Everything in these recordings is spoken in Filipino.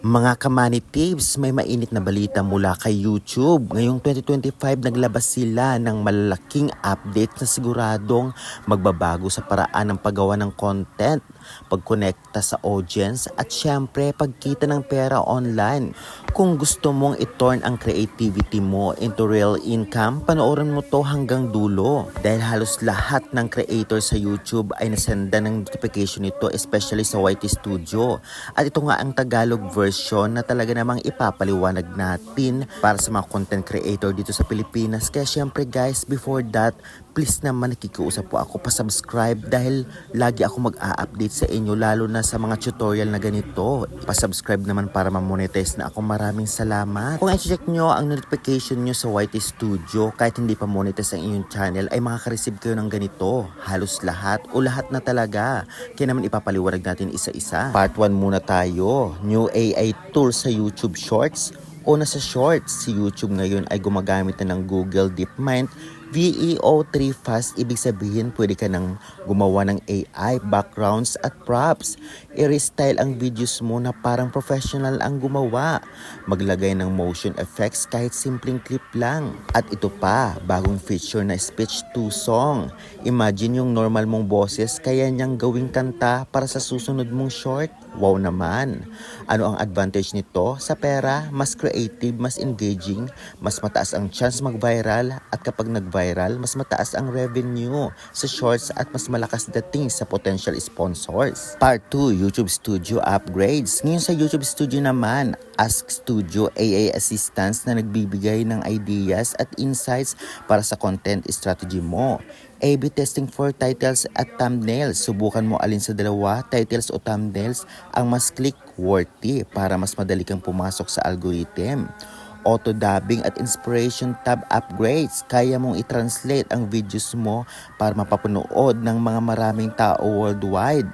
Mga kamani tips, may mainit na balita mula kay YouTube. Ngayong 2025, naglabas sila ng malalaking update na siguradong magbabago sa paraan ng paggawa ng content, pagkonekta sa audience, at syempre pagkita ng pera online. Kung gusto mong i-turn ang creativity mo into real income, panoorin mo to hanggang dulo. Dahil halos lahat ng creator sa YouTube ay nasenda ng notification nito, especially sa YT Studio. At ito nga ang Tagalog version na talaga namang ipapaliwanag natin para sa mga content creator dito sa Pilipinas. Kaya syempre guys, before that, please naman nakikiusap po ako pa-subscribe dahil lagi ako mag-a-update sa inyo lalo na sa mga tutorial na ganito. Pa-subscribe naman para ma-monetize na ako. Maraming salamat. Kung i-check nyo ang notification nyo sa YT Studio, kahit hindi pa monetize ang inyong channel, ay makaka-receive kayo ng ganito. Halos lahat o lahat na talaga. Kaya naman ipapaliwanag natin isa-isa. Part 1 muna tayo. New AI tool sa YouTube Shorts o nasa Shorts. Si YouTube ngayon ay gumagamit na ng Google DeepMind VEO3 Fast, ibig sabihin pwede ka nang gumawa ng AI, backgrounds at props. I-restyle ang videos mo na parang professional ang gumawa. Maglagay ng motion effects kahit simpleng clip lang. At ito pa, bagong feature na speech to song. Imagine yung normal mong boses kaya niyang gawing kanta para sa susunod mong short. Wow naman! Ano ang advantage nito? Sa pera, mas creative, mas engaging, mas mataas ang chance mag-viral at kapag nag-viral, mas mataas ang revenue sa shorts at mas malakas dating sa potential sponsors. Part 2, YouTube Studio Upgrades. Ngayon sa YouTube Studio naman, Ask Studio AA Assistance na nagbibigay ng ideas at insights para sa content strategy mo. A-B testing for titles at thumbnails. Subukan mo alin sa dalawa, titles o thumbnails, ang mas click-worthy para mas madali kang pumasok sa algorithm. Auto-dubbing at inspiration tab upgrades. Kaya mong i-translate ang videos mo para mapapanood ng mga maraming tao worldwide.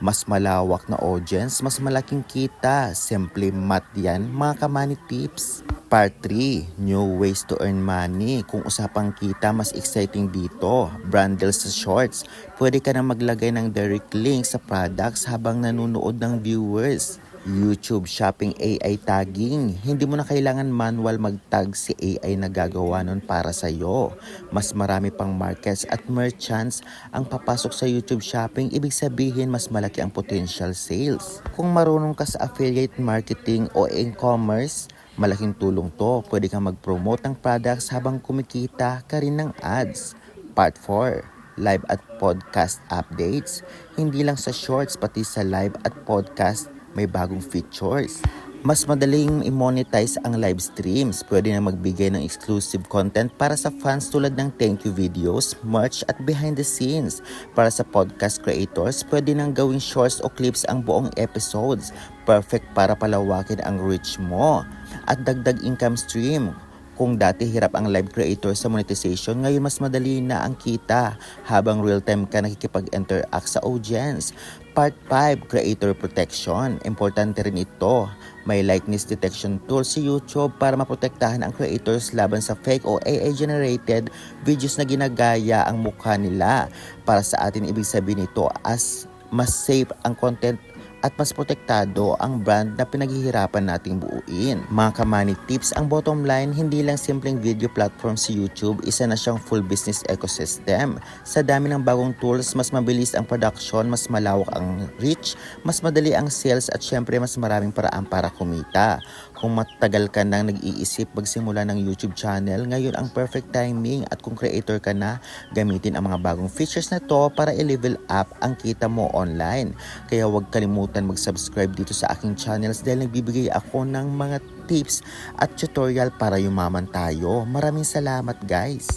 Mas malawak na audience, mas malaking kita. Simple math yan, mga kamani tips. Part 3, New Ways to Earn Money. Kung usapang kita, mas exciting dito. Brandles sa shorts. Pwede ka na maglagay ng direct link sa products habang nanonood ng viewers. YouTube Shopping AI Tagging. Hindi mo na kailangan manual mag-tag si AI na gagawa nun para sa'yo. Mas marami pang markets at merchants ang papasok sa YouTube Shopping. Ibig sabihin, mas malaki ang potential sales. Kung marunong ka sa affiliate marketing o e-commerce, malaking tulong to. Pwede kang mag-promote ng products habang kumikita ka rin ng ads. Part 4 live at podcast updates. Hindi lang sa shorts, pati sa live at podcast may bagong features. Mas madaling i-monetize ang live streams. Pwede na magbigay ng exclusive content para sa fans tulad ng thank you videos, merch at behind the scenes. Para sa podcast creators, pwede nang gawing shorts o clips ang buong episodes. Perfect para palawakin ang reach mo. At dagdag income stream. Kung dati hirap ang live creator sa monetization, ngayon mas madali na ang kita habang real-time ka nakikipag-interact sa audience. Part 5, Creator Protection. Importante rin ito. May likeness detection tool si YouTube para maprotektahan ang creators laban sa fake o AI-generated videos na ginagaya ang mukha nila. Para sa atin, ibig sabihin nito as mas safe ang content at mas protektado ang brand na pinaghihirapan nating buuin. Mga kamani tips, ang bottom line, hindi lang simpleng video platform si YouTube, isa na siyang full business ecosystem. Sa dami ng bagong tools, mas mabilis ang production, mas malawak ang reach, mas madali ang sales at syempre mas maraming paraan para kumita. Kung matagal ka nang nag-iisip magsimula ng YouTube channel, ngayon ang perfect timing at kung creator ka na, gamitin ang mga bagong features na to para i-level up ang kita mo online. Kaya huwag kalimutan mag-subscribe dito sa aking channels dahil nagbibigay ako ng mga tips at tutorial para yumaman tayo. Maraming salamat guys!